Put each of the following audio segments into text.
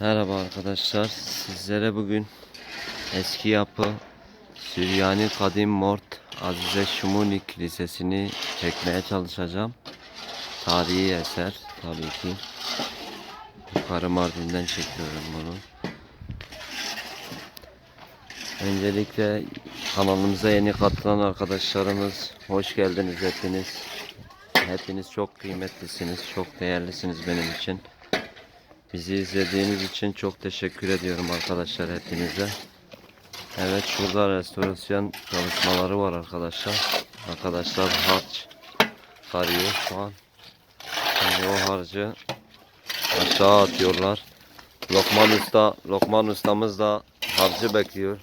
Merhaba arkadaşlar. Sizlere bugün eski yapı Süryani Kadim Mort Azize Şumuni Kilisesi'ni çekmeye çalışacağım. Tarihi eser tabii ki. Yukarı Mardin'den çekiyorum bunu. Öncelikle kanalımıza yeni katılan arkadaşlarımız hoş geldiniz hepiniz. Hepiniz çok kıymetlisiniz, çok değerlisiniz benim için. Bizi izlediğiniz için çok teşekkür ediyorum arkadaşlar hepinize. Evet şurada restorasyon çalışmaları var arkadaşlar. Arkadaşlar harç sarıyor şu an. Şimdi o harcı aşağı atıyorlar. Lokman Usta, Lokman Ustamız da harcı bekliyor.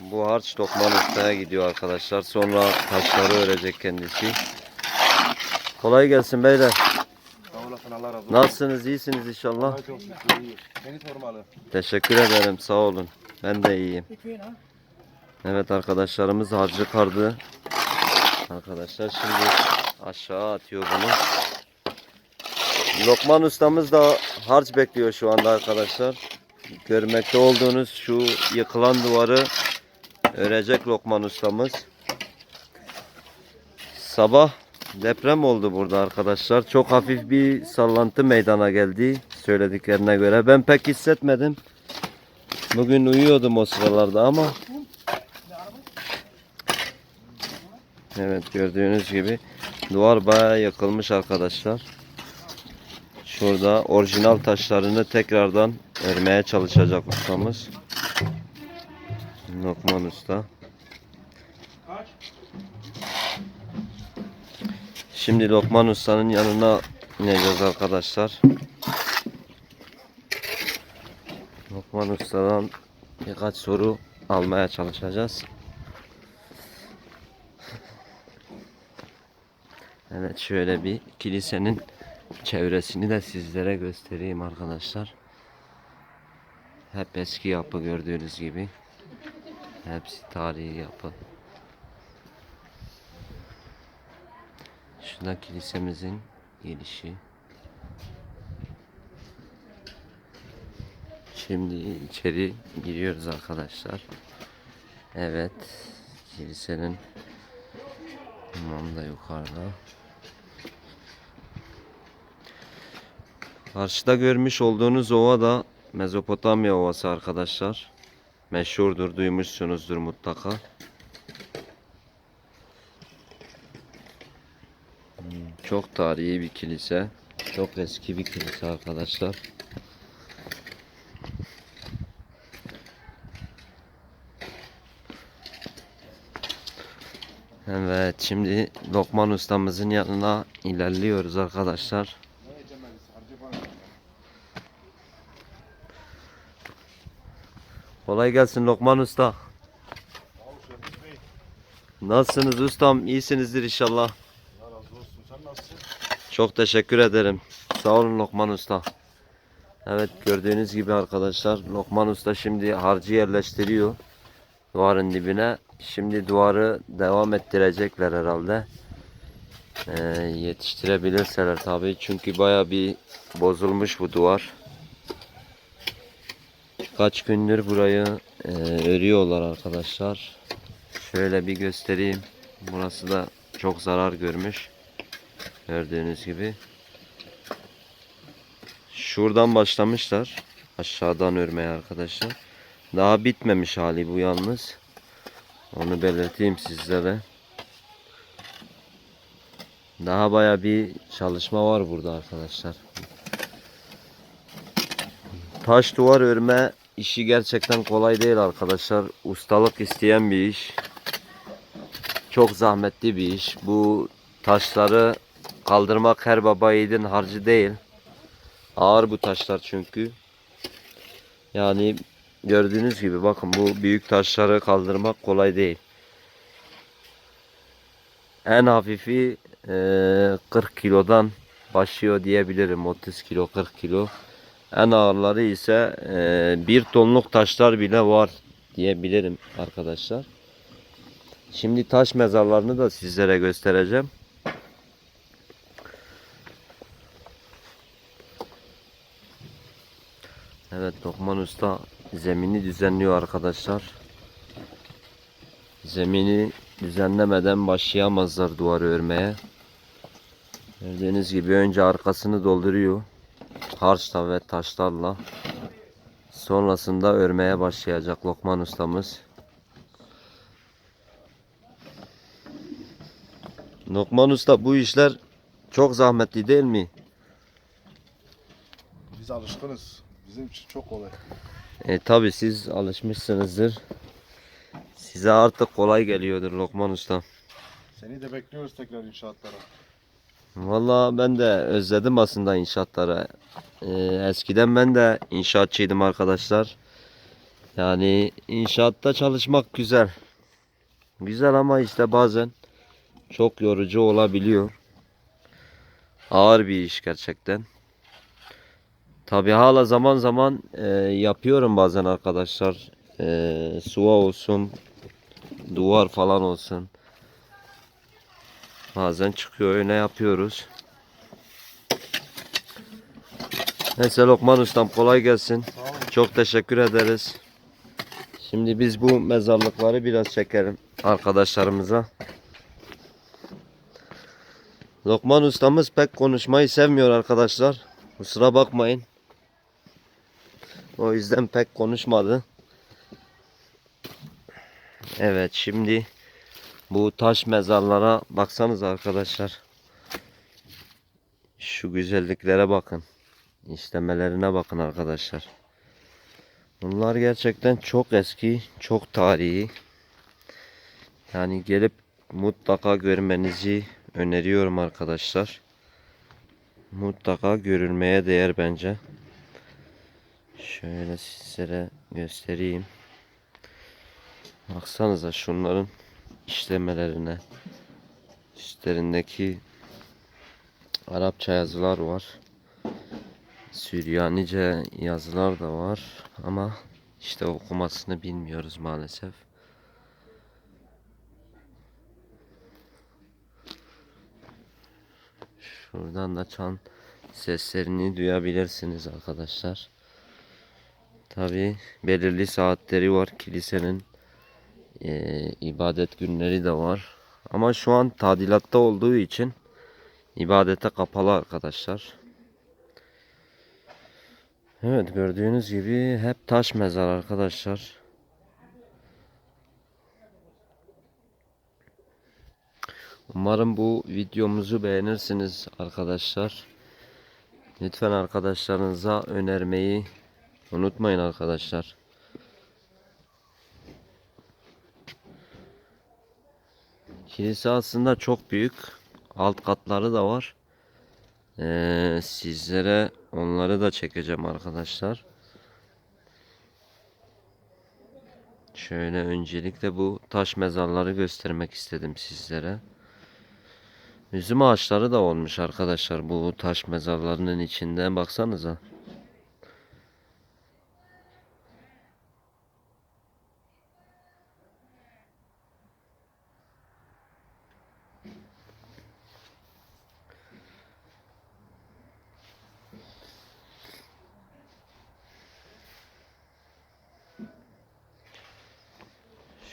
Bu harç Lokman Usta'ya gidiyor arkadaşlar. Sonra taşları örecek kendisi. Kolay gelsin beyler. Olasın Allah razı olsun. Nasılsınız? iyisiniz inşallah. Ay, Çok şükür iyi. Beni sormalı. Teşekkür ederim. Sağ olun. Ben de iyiyim. Evet arkadaşlarımız harcı kardı. Arkadaşlar şimdi aşağı atıyor bunu. Lokman ustamız da harç bekliyor şu anda arkadaşlar. Görmekte olduğunuz şu yıkılan duvarı örecek Lokman ustamız. Sabah deprem oldu burada arkadaşlar. Çok hafif bir sallantı meydana geldi söylediklerine göre. Ben pek hissetmedim. Bugün uyuyordum o sıralarda ama Evet gördüğünüz gibi duvar bayağı yıkılmış arkadaşlar. Şurada orijinal taşlarını tekrardan örmeye çalışacak ustamız. Lokman Usta. Şimdi Lokman Usta'nın yanına ineceğiz arkadaşlar. Lokman Usta'dan birkaç soru almaya çalışacağız. Evet şöyle bir kilisenin çevresini de sizlere göstereyim arkadaşlar. Hep eski yapı gördüğünüz gibi. Hepsi tarihi yapı. Şurada kilisemizin girişi. Şimdi içeri giriyoruz arkadaşlar. Evet. Kilisenin imam da yukarıda. Karşıda görmüş olduğunuz ova da Mezopotamya Ovası arkadaşlar. Meşhurdur, duymuşsunuzdur mutlaka. Çok tarihi bir kilise. Çok eski bir kilise arkadaşlar. Evet şimdi Lokman ustamızın yanına ilerliyoruz arkadaşlar. Kolay gelsin Lokman usta. Nasılsınız ustam? İyisinizdir inşallah. Çok teşekkür ederim. Sağ olun Lokman Usta. Evet gördüğünüz gibi arkadaşlar Lokman Usta şimdi harcı yerleştiriyor duvarın dibine. Şimdi duvarı devam ettirecekler herhalde. Ee, yetiştirebilirseler tabii çünkü baya bir bozulmuş bu duvar. Kaç gündür burayı e, örüyorlar arkadaşlar. Şöyle bir göstereyim. Burası da çok zarar görmüş. Gördüğünüz gibi. Şuradan başlamışlar. Aşağıdan örmeye arkadaşlar. Daha bitmemiş hali bu yalnız. Onu belirteyim sizlere. Daha baya bir çalışma var burada arkadaşlar. Taş duvar örme işi gerçekten kolay değil arkadaşlar. Ustalık isteyen bir iş. Çok zahmetli bir iş. Bu taşları kaldırmak her baba yiğidin harcı değil. Ağır bu taşlar çünkü. Yani gördüğünüz gibi bakın bu büyük taşları kaldırmak kolay değil. En hafifi eee, 40 kilodan başlıyor diyebilirim. 30 kilo 40 kilo. En ağırları ise eee, bir tonluk taşlar bile var diyebilirim arkadaşlar. Şimdi taş mezarlarını da sizlere göstereceğim. Evet Lokman Usta zemini düzenliyor arkadaşlar. Zemini düzenlemeden başlayamazlar duvarı örmeye. Gördüğünüz gibi önce arkasını dolduruyor. Harçla ve taşlarla. Sonrasında örmeye başlayacak Lokman ustamız. Lokman usta bu işler çok zahmetli değil mi? Biz alışkınız. Bizim için çok kolay. E tabi siz alışmışsınızdır. Size artık kolay geliyordur Lokman usta. Seni de bekliyoruz tekrar inşaatlara. Valla ben de özledim aslında inşaatları. Ee, eskiden ben de inşaatçıydım arkadaşlar. Yani inşaatta çalışmak güzel. Güzel ama işte bazen çok yorucu olabiliyor. Ağır bir iş gerçekten. Tabi hala zaman zaman e, yapıyorum bazen arkadaşlar. E, suva olsun, duvar falan olsun. Bazen çıkıyor öyle yapıyoruz. Neyse Lokman ustam kolay gelsin. Çok teşekkür ederiz. Şimdi biz bu mezarlıkları biraz çekelim arkadaşlarımıza. Lokman ustamız pek konuşmayı sevmiyor arkadaşlar. Kusura bakmayın. O yüzden pek konuşmadı. Evet şimdi bu taş mezarlara baksanız arkadaşlar. Şu güzelliklere bakın. İşlemelerine bakın arkadaşlar. Bunlar gerçekten çok eski, çok tarihi. Yani gelip mutlaka görmenizi öneriyorum arkadaşlar. Mutlaka görülmeye değer bence. Şöyle sizlere göstereyim. Baksanıza şunların işlemelerine. Üstlerindeki Arapça yazılar var. Süryanice yazılar da var ama işte okumasını bilmiyoruz maalesef. Şuradan da çan seslerini duyabilirsiniz arkadaşlar. Tabi belirli saatleri var kilisenin eee, ibadet günleri de var. Ama şu an tadilatta olduğu için ibadete kapalı arkadaşlar. Evet gördüğünüz gibi hep taş mezar arkadaşlar. Umarım bu videomuzu beğenirsiniz arkadaşlar. Lütfen arkadaşlarınıza önermeyi unutmayın arkadaşlar. Kilise aslında çok büyük. Alt katları da var. Ee, sizlere onları da çekeceğim arkadaşlar. Şöyle öncelikle bu taş mezarları göstermek istedim sizlere. Üzüm ağaçları da olmuş arkadaşlar bu taş mezarlarının içinde baksanıza.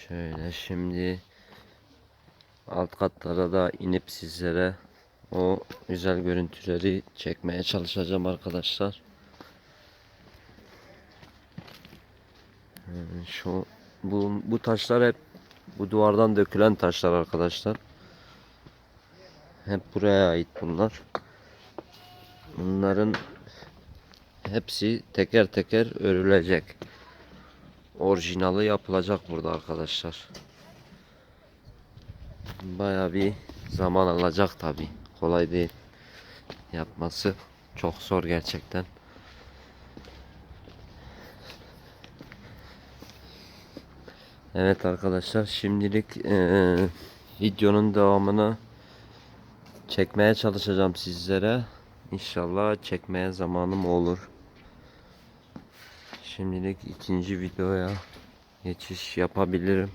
Şöyle şimdi alt katlara da inip sizlere o güzel görüntüleri çekmeye çalışacağım arkadaşlar. Ee, Şu bu bu taşlar hep bu duvardan dökülen taşlar arkadaşlar. Hep buraya ait bunlar. Bunların hepsi teker teker örülecek. Orijinali yapılacak burada arkadaşlar. Baya bir zaman alacak tabi. Kolay değil. Yapması çok zor gerçekten. Evet arkadaşlar şimdilik eee, videonun devamını çekmeye çalışacağım sizlere. İnşallah çekmeye zamanım olur. Şimdilik ikinci videoya geçiş yapabilirim.